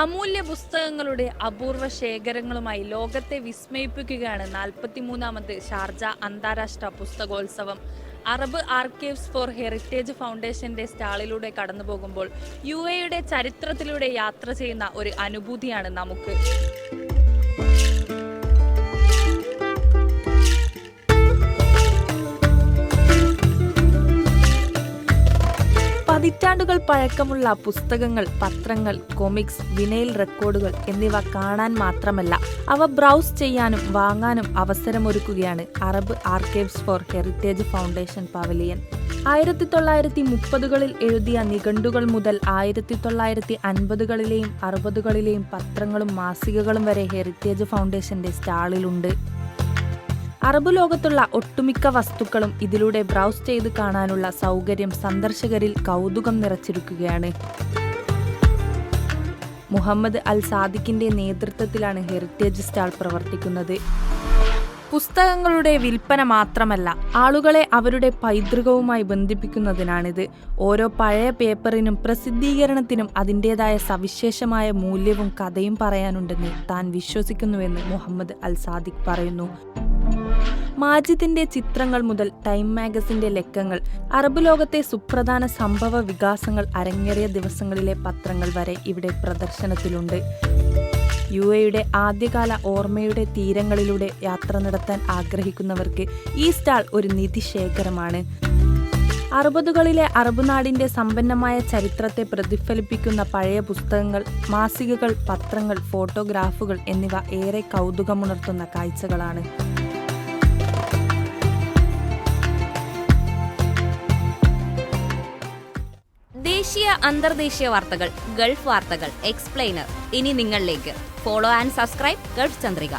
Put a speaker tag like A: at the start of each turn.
A: അമൂല്യ പുസ്തകങ്ങളുടെ അപൂർവ ശേഖരങ്ങളുമായി ലോകത്തെ വിസ്മയിപ്പിക്കുകയാണ് നാൽപ്പത്തിമൂന്നാമത് ഷാർജ അന്താരാഷ്ട്ര പുസ്തകോത്സവം. അറബ് ആർക്കൈവ്സ് ഫോർ ഹെറിറ്റേജ് ഫൗണ്ടേഷന്റെ സ്റ്റാളിലൂടെ കടന്നു പോകുമ്പോൾ യു എയുടെ ചരിത്രത്തിലൂടെ യാത്ര ചെയ്യുന്ന ഒരു അനുഭൂതിയാണ് നമുക്ക്. പതിറ്റാണ്ടുകൾ പഴക്കമുള്ള പുസ്തകങ്ങൾ പത്രങ്ങൾ കോമിക്സ് വിനയിൽ റെക്കോർഡുകൾ എന്നിവ കാണാൻ മാത്രമല്ല അവ ബ്രൗസ് ചെയ്യാനും വാങ്ങാനും അവസരമൊരുക്കുകയാണ് Arab archives for heritage foundation pavilion. ആയിരത്തി തൊള്ളായിരത്തി മുപ്പതുകളിൽ എഴുതിയ നിഘണ്ടുകൾ മുതൽ ആയിരത്തി തൊള്ളായിരത്തി അൻപതുകളിലെയും അറുപതുകളിലെയും പത്രങ്ങളും മാസികകളും വരെ ഹെറിറ്റേജ് ഫൗണ്ടേഷന്റെ സ്റ്റാളിലുണ്ട്. അറബ് ലോകത്തുള്ള ഒട്ടുമിക്ക വസ്തുക്കളും ഇതിലൂടെ ബ്രൗസ് ചെയ്ത് കാണാനുള്ള സൗകര്യം സന്ദർശകരിൽ കൗതുകം നിറച്ചിരിക്കുകയാണ്. മുഹമ്മദ് അൽ സാദിഖിന്റെ നേതൃത്വത്തിലാണ് ഹെറിറ്റേജ് സ്റ്റാൾ പ്രവർത്തിക്കുന്നത്. പുസ്തകങ്ങളുടെ വിൽപ്പന മാത്രമല്ല ആളുകളെ അവരുടെ പൈതൃകവുമായി ബന്ധിപ്പിക്കുന്നതിനാണിത്. ഓരോ പഴയ പേപ്പറിനും പ്രസിദ്ധീകരണത്തിനും അതിന്റെതായ സവിശേഷമായ മൂല്യവും കഥയും പറയാനുണ്ടെന്ന് താൻ വിശ്വസിക്കുന്നുവെന്ന് മുഹമ്മദ് അൽ സാദിഖ് പറയുന്നു. മാജിദിന്റെ ചിത്രങ്ങൾ മുതൽ ടൈം മാഗസിന്റെ ലക്കങ്ങൾ അറബ് ലോകത്തെ സുപ്രധാന സംഭവ വികാസങ്ങൾ അരങ്ങേറിയ ദിവസങ്ങളിലെ പത്രങ്ങൾ വരെ ഇവിടെ പ്രദർശനത്തിലുണ്ട്. യു എയുടെ ആദ്യകാല ഓർമ്മയുടെ തീരങ്ങളിലൂടെ യാത്ര നടത്താൻ ആഗ്രഹിക്കുന്നവർക്ക് ഈ സ്റ്റാൾ ഒരു നിധിശേഖരമാണ്. അറുപതുകളിലെ അറബ് നാടിന്റെ സമ്പന്നമായ ചരിത്രത്തെ പ്രതിഫലിപ്പിക്കുന്ന പഴയ പുസ്തകങ്ങൾ മാസികകൾ പത്രങ്ങൾ ഫോട്ടോഗ്രാഫുകൾ എന്നിവ ഏറെ കൗതുകമുണർത്തുന്ന കാഴ്ചകളാണ്.
B: ദേശീയ അന്തർദേശീയ വാർത്തകൾ ഗൾഫ് വാർത്തകൾ എക്സ്പ്ലെയിനർ. ഇനി നിങ്ങളിലേക്ക്. Follow and subscribe Gulf Chandrika.